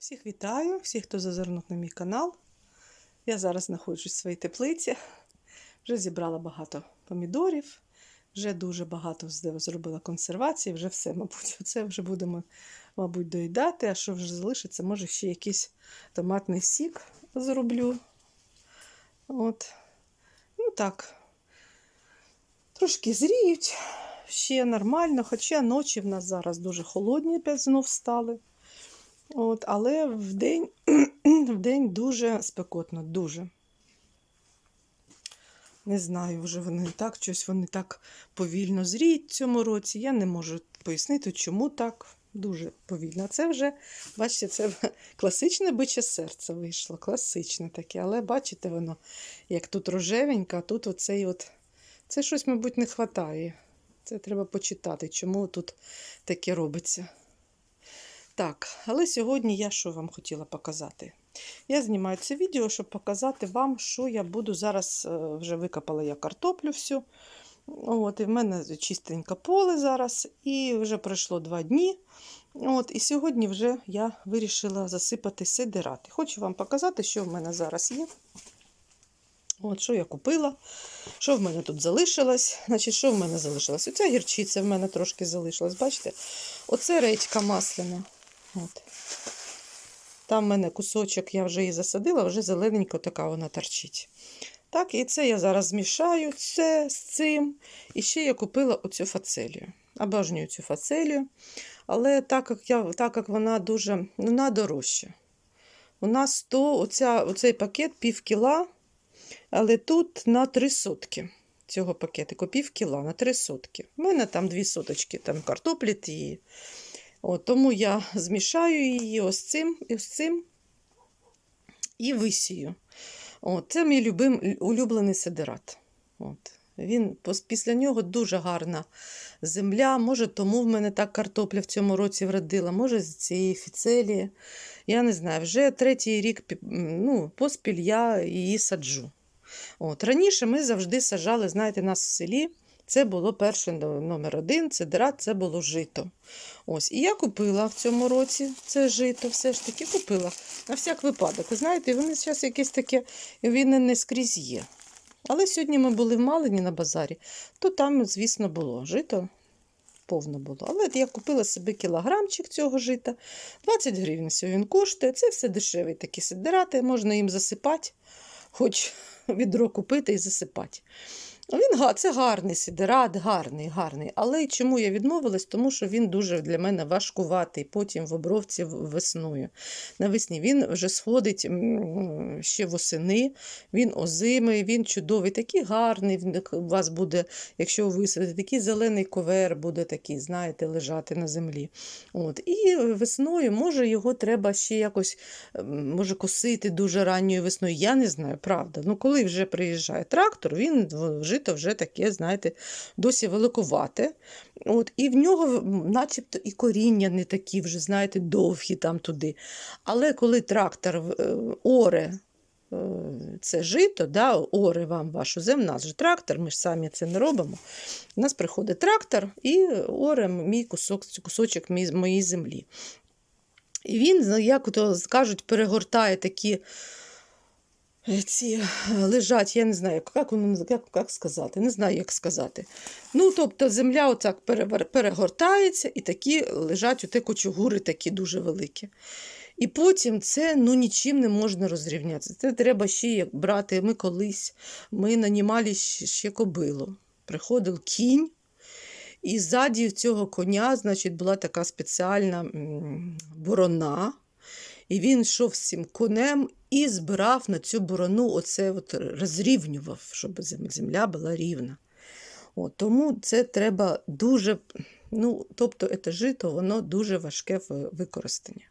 Всіх вітаю, всіх, хто зазирнув на мій канал. Я зараз знаходжусь в своїй теплиці. Вже зібрала багато помідорів, вже дуже багато зробила консервації, вже все, мабуть, це вже будемо, мабуть, доїдати. А що вже залишиться, може ще якийсь томатний сік зроблю. От. Ну так. Трошки зріють, ще нормально, хоча ночі в нас зараз дуже холодні, знов стали. От, але вдень, вдень дуже спекотно, дуже. Не знаю, вже вони так, щось вони так повільно зріють цьому році. Я не можу пояснити, чому так. Дуже повільно. Це вже, бачите, це класичне биче серце вийшло. Класичне таке. Але бачите, воно, як тут рожевеньке, а тут оцей от. Це щось, мабуть, не вистачає. Це треба почитати, чому тут таке робиться. Так, але сьогодні я що вам хотіла показати? Я знімаю це відео, щоб показати вам, що я буду зараз. е, Вже викопала я картоплю всю. От, і в мене чистеньке поле зараз, і вже пройшло два дні. От, і сьогодні вже я вирішила засипати сидирати. Хочу вам показати, що в мене зараз є. От, що я купила, що в мене тут залишилось. Значить, що в мене залишилось? Оця гірчиця в мене трошки залишилась. Бачите? Оце редька масляна. От. Там в мене кусочок, я вже її засадила, вже зелененько така вона торчить. Так, і це я зараз змішаю це з цим. І ще я купила оцю фацелію. Обожнюю цю фацелію. Але так як, я, так як вона дуже ну, вона дорожча. У нас 100, оця, оцей пакет пів кіла, але тут на 3 сотки цього пакетику, пів кіла на 3 сотки. У мене там 2 соточки там картоплі тієї. От, тому я змішаю її ось цим і ось цим і висію. От, це мій любим, улюблений сидират. От. Він, після нього дуже гарна земля. Може, тому в мене так картопля в цьому році вродила, може, з цієї фіцелії. Я не знаю, вже третій рік ну, поспіль я її саджу. От. Раніше ми завжди саджали, знаєте, нас в селі. Це було перше номер один, це дират, це було жито. Ось, і я купила в цьому році це жито, все ж таки купила на всяк випадок. Ви знаєте, вони зараз якесь таке, він не скрізь є. Але сьогодні ми були в Малині на базарі, то там, звісно, було жито. Повно було. Але я купила собі кілограмчик цього жита. 20 гривень він коштує. Це все дешеві такі сидирати, можна їм засипати, хоч відро купити і засипати. Він це гарний сидират, гарний, гарний. Але чому я відмовилась? Тому що він дуже для мене важкуватий. Потім в обровці весною. Навесні він вже сходить ще восени, він озимий, він чудовий, такий гарний. Він- У вас буде, якщо ви висадите, такий зелений ковер буде такий, знаєте, лежати на землі. От. І весною, може, його треба ще якось може косити дуже ранньою весною. Я не знаю, правда. Ну, коли вже приїжджає трактор, він в- вжито вже таке, знаєте, досі великувате. От, і в нього начебто і коріння не такі вже, знаєте, довгі там туди. Але коли трактор е, оре е, це жито, да, оре вам вашу землю, у нас же трактор, ми ж самі це не робимо. У нас приходить трактор і оре мій кусок, кусочок моєї землі. І він, як то кажуть, перегортає такі ці лежать, я не знаю, як, як, як, сказати, не знаю, як сказати. Ну, тобто земля отак перегортається, і такі лежать оте кочугури такі дуже великі. І потім це ну, нічим не можна розрівнятися. Це треба ще як брати. Ми колись ми нанімали ще кобилу. Приходив кінь, і ззаді цього коня, значить, була така спеціальна борона. І він йшов з цим конем і збирав на цю борону, оце от розрівнював, щоб земля була рівна. От, тому це треба дуже, ну, тобто, це жито, воно дуже важке в використанні.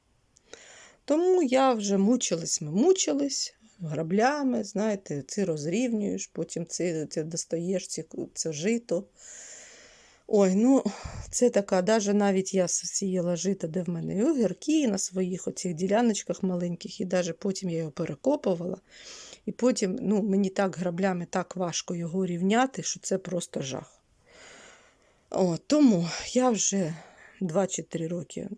Тому я вже мучилась, ми мучились граблями, знаєте, це розрівнюєш, потім це, це достаєш ці, це жито. Ой, ну це така, даже навіть я сіяла жито, де в мене і огірки на своїх оцих діляночках маленьких, і даже потім я його перекопувала. І потім ну, мені так граблями так важко його рівняти, що це просто жах. О, тому я вже 2 чи 3 роки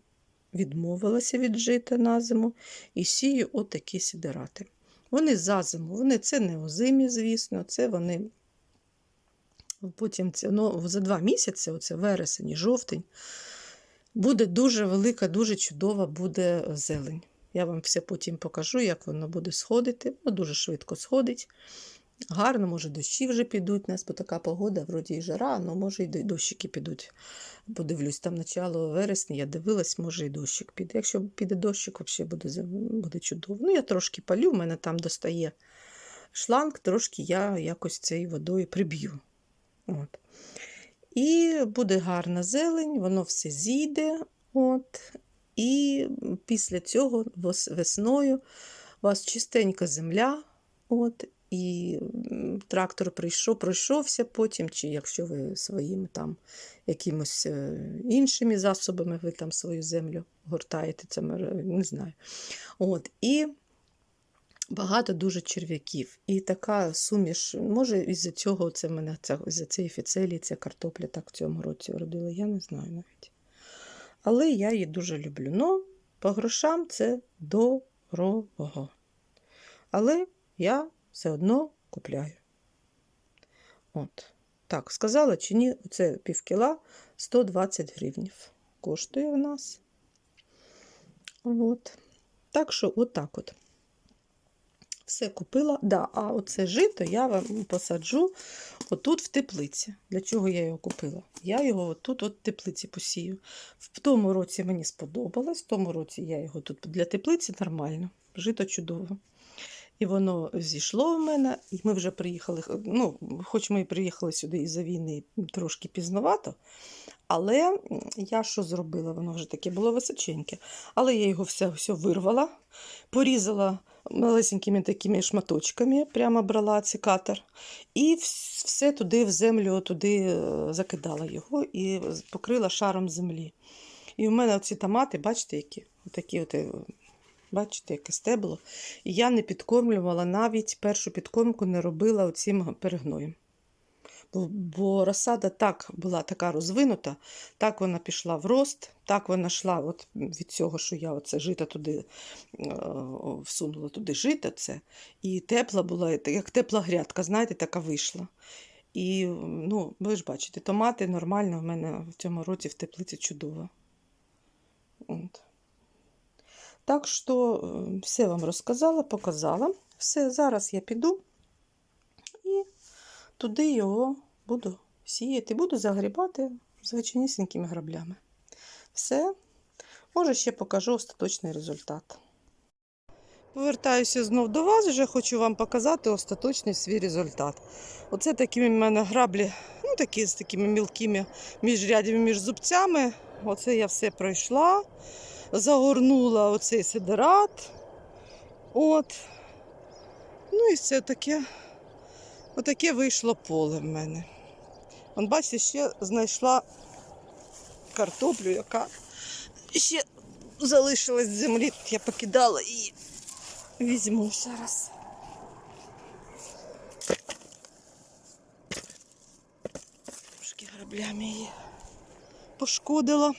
відмовилася від жита на зиму і сію отакі сідерати. Вони за зиму, вони це не озимі, звісно, це вони потім це, ну, за два місяці, оце вересень і жовтень, буде дуже велика, дуже чудова буде зелень. Я вам все потім покажу, як воно буде сходити. Ну, дуже швидко сходить. Гарно, може, дощі вже підуть. У нас бо така погода, вроді і жара, але може і дощики підуть. Подивлюсь, там начало вересня, я дивилась, може і дощик піде. Якщо піде дощик, взагалі буде, буде чудово. Ну, я трошки палю, в мене там достає шланг, трошки я якось цією водою приб'ю. От. І буде гарна зелень, воно все зійде. От. І після цього весною у вас чистенька земля. От, і трактор прийшов, пройшовся потім, чи якщо ви своїми там якимось е, іншими засобами ви там свою землю гортаєте, це не знаю. От, і багато дуже черв'яків. І така суміш, може, із-за цього це мене із-за цієї фіцелії ця картопля так в цьому році вродила, я не знаю навіть. Але я її дуже люблю. Ну, по грошам це дорого. Але я все одно купляю. От. Так, сказала чи ні, це півкіла 120 гривнів коштує в нас. От. Так що, отак от. Все купила. Да, а оце жито я вам посаджу отут в теплиці. Для чого я його купила? Я його отут от в теплиці посію. В тому році мені сподобалось, в тому році я його тут для теплиці нормально. Жито чудово. І воно зійшло в мене, і ми вже приїхали. Ну, хоч ми і приїхали сюди із-за війни трошки пізновато, але я що зробила? Воно вже таке було височеньке. Але я його все, все вирвала, порізала малесенькими такими шматочками, прямо брала цикатор, і все туди в землю туди е, закидала його і покрила шаром землі. І у мене оці томати, бачите, які? Отакі от, е, бачите, яке стебло. І я не підкормлювала навіть першу підкормку не робила оцим перегноєм. Бо, бо розсада так була така розвинута, так вона пішла в рост, так вона йшла от від цього, що я оце жито туди е, всунула туди жито це. І тепла була, як тепла грядка, знаєте, така вийшла. І ну, ви ж бачите, томати нормально в мене в цьому році в теплиці чудово. От. Так що е, все вам розказала, показала. Все, зараз я піду і туди його буду сіяти, буду загрібати звичайнісінькими граблями. Все, може, ще покажу остаточний результат. Повертаюся знов до вас, вже хочу вам показати остаточний свій результат. Оце такі в мене граблі, ну такі з такими мілкими міжрядями між зубцями. Оце я все пройшла, загорнула оцей сидерат. От. Ну і все таке, отаке вийшло поле в мене. Вон, бачите, ще знайшла картоплю, яка ще залишилась з землі. Я покидала її. Візьму зараз. Трошки граблями її пошкодила.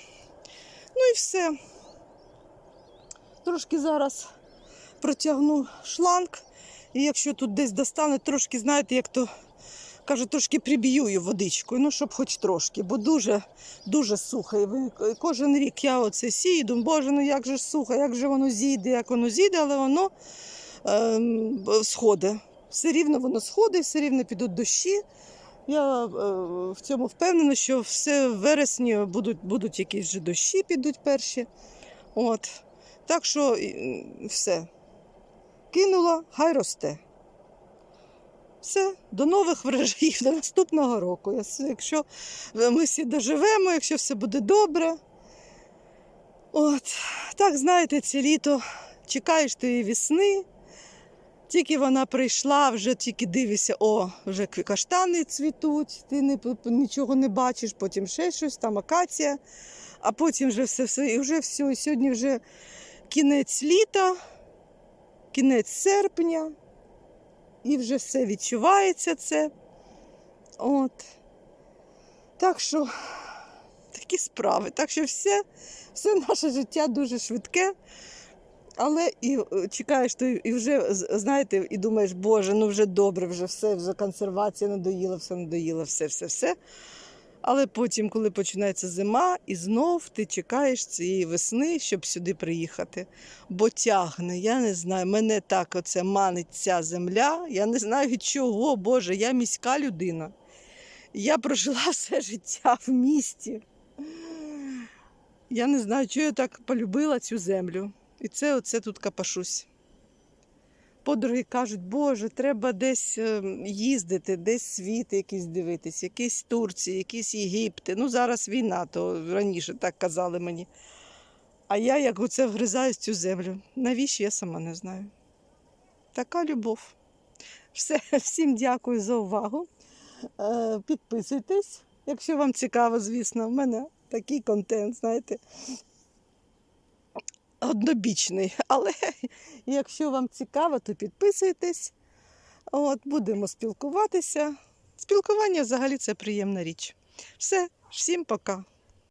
Ну і все. Трошки зараз протягну шланг. І якщо тут десь достане, трошки, знаєте, як то кажуть, трошки приб'ю її водичкою, ну, щоб хоч трошки, бо дуже, дуже сухо. І кожен рік я оце сію, думаю, боже, ну як же сухо, як же воно зійде, як воно зійде, але воно ем, сходить. Все рівно воно сходить, все рівно підуть дощі. Я е, в цьому впевнена, що все в вересні будуть, будуть якісь же дощі, підуть перші. От. Так що все. Кинула, хай росте. Все, до нових врожаїв, до наступного року. Якщо ми всі доживемо, якщо все буде добре. От, так, знаєте, це літо чекаєш тієї весни. Тільки вона прийшла, вже тільки дивишся, о, вже каштани цвітуть, ти не, нічого не бачиш, потім ще щось, там акація, а потім вже все, все, і вже все. І сьогодні вже кінець літа, кінець серпня, і вже все відчувається це. От. Так що такі справи. Так що все, все наше життя дуже швидке. Але і е, чекаєш, то і вже знаєте, і думаєш, Боже, ну вже добре, вже все, вже консервація надоїла, все надоїло, все, все, все. Але потім, коли починається зима, і знов ти чекаєш цієї весни, щоб сюди приїхати. Бо тягне, я не знаю, мене так оце манить ця земля. Я не знаю від чого, Боже, я міська людина. Я прожила все життя в місті. Я не знаю, чого я так полюбила цю землю. І це оце тут капашусь. Подруги кажуть, Боже, треба десь е, їздити, десь світ якийсь дивитись, якісь Турції, якісь Єгипти. Ну, зараз війна, то раніше так казали мені. А я як оце вгризаюсь в цю землю. Навіщо я сама не знаю. Така любов. Все, всім дякую за увагу. Е, Підписуйтесь, якщо вам цікаво, звісно. У мене такий контент, знаєте, однобічний. Але якщо вам цікаво, то підписуйтесь. От, будемо спілкуватися. Спілкування взагалі це приємна річ. Все, всім пока.